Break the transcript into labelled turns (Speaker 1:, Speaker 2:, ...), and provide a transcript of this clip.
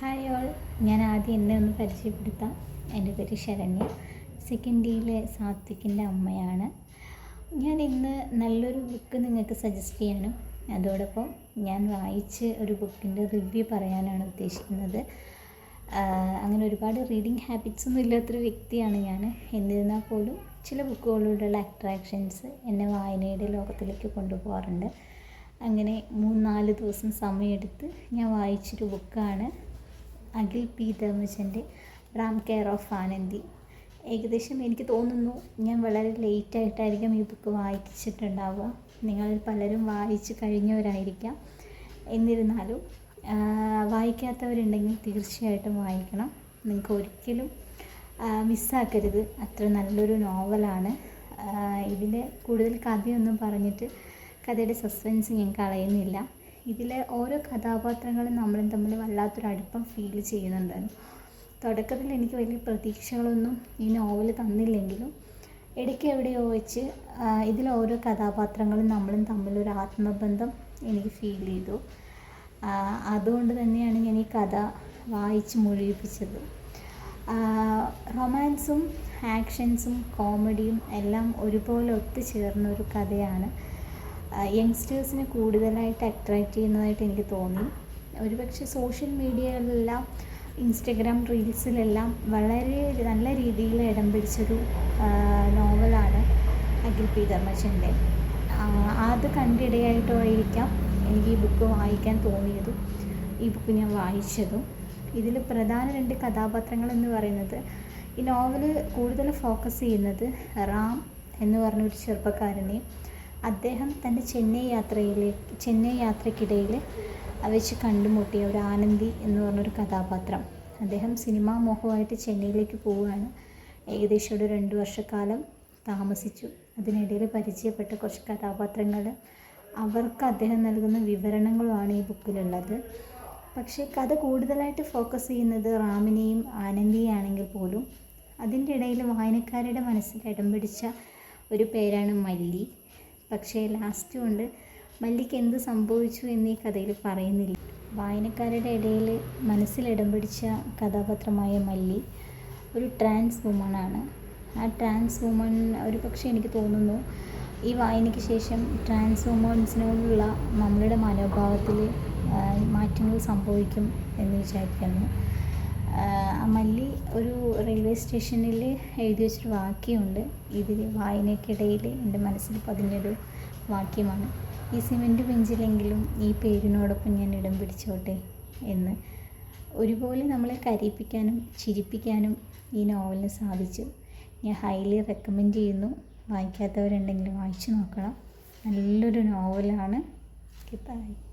Speaker 1: Hi all ഞാൻ ആദ്യം എന്നെ ഒന്ന് പരിചയപ്പെടുത്താം. എന്റെ പേര് ശരണ്യ. സെക്കൻഡ് ഇയിലെ സാത്വിക്കിന്റെ അമ്മയാണ്. ഞാൻ ഇന്ന് നല്ലൊരു ബുക്ക് നിങ്ങൾക്ക് സജസ്റ്റ് ചെയ്യാനും അതോടൊപ്പം ഞാൻ വായിച്ച് ഒരു ബുക്കിന്റെ റിവ്യൂ പറയാനാണ് ഉദ്ദേശിക്കുന്നത്. അങ്ങനെ ഒരുപാട് റീഡിങ് ഹാബിറ്റ്സ് ഒന്നും ഇല്ലാത്തൊരു വ്യക്തിയാണ് ഞാൻ. എന്നിരുന്നാൽ പോലും ചില ബുക്കുകളോടുള്ള അട്രാക്ഷൻസ് എന്നെ വായനയുടെ ലോകത്തിലേക്ക് കൊണ്ടുപോകാറുണ്ട്. അങ്ങനെ മൂന്നാൽ ദിവസം സമയമെടുത്ത് ഞാൻ വായിച്ചൊരു ബുക്കാണ് അഖിൽ പി ധർമ്മജന്റെ റാം കെയർ ഓഫ് ആനന്ദി. ഏകദേശം എനിക്ക് തോന്നുന്നു ഞാൻ വളരെ ലേറ്റായിട്ടായിരിക്കും ഈ ബുക്ക് വായിച്ചിട്ടുണ്ടാവുക. നിങ്ങൾ പലരും വായിച്ച് കഴിഞ്ഞവരായിരിക്കാം. എന്നിരുന്നാലും വായിക്കാത്തവരുണ്ടെങ്കിൽ തീർച്ചയായിട്ടും വായിക്കണം. നിങ്ങൾക്ക് ഒരിക്കലും മിസ്സാക്കരുത് അത്ര നല്ലൊരു നോവലാണ് ഇതിന്റെ കൂടുതൽ കഥയൊന്നും പറഞ്ഞിട്ട് കഥയുടെ സസ്പെൻസ് ഞാൻ കളയുന്നില്ല. ഇതിലെ ഓരോ കഥാപാത്രങ്ങളും നമ്മളും തമ്മിൽ വല്ലാത്തൊരു അടുപ്പം ഫീൽ ചെയ്യുന്നുണ്ടായിരുന്നു തുടക്കത്തിൽ എനിക്ക് വലിയ പ്രതീക്ഷകളൊന്നും ഈ നോവൽ തന്നില്ലെങ്കിലും ഇടയ്ക്ക് എവിടെയോ വെച്ച് ഇതിലെ ഓരോ കഥാപാത്രങ്ങളും നമ്മളും തമ്മിലൊരു ആത്മബന്ധം എനിക്ക് ഫീൽ ചെയ്തു. അതുകൊണ്ട് തന്നെയാണ് ഞാൻ ഈ കഥ വായിച്ച് മുഴുവിപ്പിച്ചത്. റൊമാൻസും ആക്ഷൻസും കോമഡിയും എല്ലാം ഒരുപോലെ ഒത്തുചേർന്ന ഒരു കഥയാണ് യങ്സ്റ്റേഴ്സിനെ കൂടുതലായിട്ട് അട്രാക്റ്റ് ചെയ്യുന്നതായിട്ട് എനിക്ക് തോന്നി. ഒരുപക്ഷെ സോഷ്യൽ മീഡിയകളിലെല്ലാം ഇൻസ്റ്റഗ്രാം റീൽസിലെല്ലാം വളരെ നല്ല രീതിയിൽ ഇടം പിടിച്ചൊരു നോവലാണ് അഖിൽ പി. ധർമ്മജന്റെ അത് കണ്ടിടയായിട്ടോ ആയിരിക്കാം എനിക്ക് ഈ ബുക്ക് വായിക്കാൻ തോന്നിയതും ഈ ബുക്ക് ഞാൻ വായിച്ചതും. ഇതിൽ പ്രധാന രണ്ട് കഥാപാത്രങ്ങൾ എന്ന് പറയുന്നത് ഈ നോവൽ കൂടുതൽ ഫോക്കസ് ചെയ്യുന്നത് റാം എന്ന് പറഞ്ഞൊരു ചെറുപ്പക്കാരനെയും അദ്ദേഹം തന്റെ ചെന്നൈ യാത്രയിലെ ചെന്നൈ യാത്രയ്ക്കിടയിൽ വെച്ച് കണ്ടുമുട്ടിയ ഒരു ആനന്ദി എന്ന് പറഞ്ഞൊരു കഥാപാത്രം. അദ്ദേഹം സിനിമാ മോഹമായിട്ട് ചെന്നൈയിലേക്ക് പോവുകയാണ്. ഏകദേശം ഒരു രണ്ട് വർഷക്കാലം താമസിച്ചു. അതിനിടയിൽ പരിചയപ്പെട്ട കുറച്ച് കഥാപാത്രങ്ങൾ. അവർക്ക് അദ്ദേഹം നൽകുന്ന വിവരണങ്ങളുമാണ് ഈ ബുക്കിലുള്ളത്. പക്ഷേ കഥ കൂടുതലായിട്ട് ഫോക്കസ് ചെയ്യുന്നത് റാമിനെയും ആനന്ദിയാണെങ്കിൽ പോലും. അതിന്റെ ഇടയിൽ വായനക്കാരുടെ മനസ്സിൽ ഇടം പിടിച്ച ഒരു പേരാണ് മല്ലി. പക്ഷേ ലാസ്റ്റ് കൊണ്ട് മല്ലിക്ക് എന്ത് സംഭവിച്ചു എന്ന് കഥയിൽ പറയുന്നില്ല. വായനക്കാരുടെ ഇടയിൽ മനസ്സിലിടം പിടിച്ച കഥാപാത്രമായ മല്ലി ഒരു ട്രാൻസ് വുമൺ ആണ്. ആ ട്രാൻസ് വുമൺ ഒരു പക്ഷേ എനിക്ക് തോന്നുന്നു ഈ വായനയ്ക്ക് ശേഷം ട്രാൻസ് വുമൺസിനോടുള്ള നമ്മളുടെ മനോഭാവത്തിൽ മാറ്റങ്ങൾ സംഭവിക്കും എന്ന് വിചാരിക്കുന്നു. മല്ലി ഒരു റെയിൽവേ സ്റ്റേഷനിൽ എഴുതി വെച്ചൊരു വാക്യമുണ്ട്. ഇതിൽ വായനയ്ക്കിടയിൽ എന്റെ മനസ്സിൽ പതിഞ്ഞൊരു വാക്യമാണ്. ഈ സിമെന്റ് ബെഞ്ചിലെങ്കിലും ഈ പേരിനോടൊപ്പം ഞാൻ ഇടം പിടിച്ചോട്ടെ എന്ന്. ഒരുപോലെ നമ്മളെ കരയിപ്പിക്കാനും ചിരിപ്പിക്കാനും ഈ നോവലിന് സാധിച്ചു. ഞാൻ ഹൈലി റെക്കമെൻഡ് ചെയ്യുന്നു. വായിക്കാത്തവരുണ്ടെങ്കിൽ വായിച്ചു നോക്കണം. നല്ലൊരു നോവലാണ്. ബൈ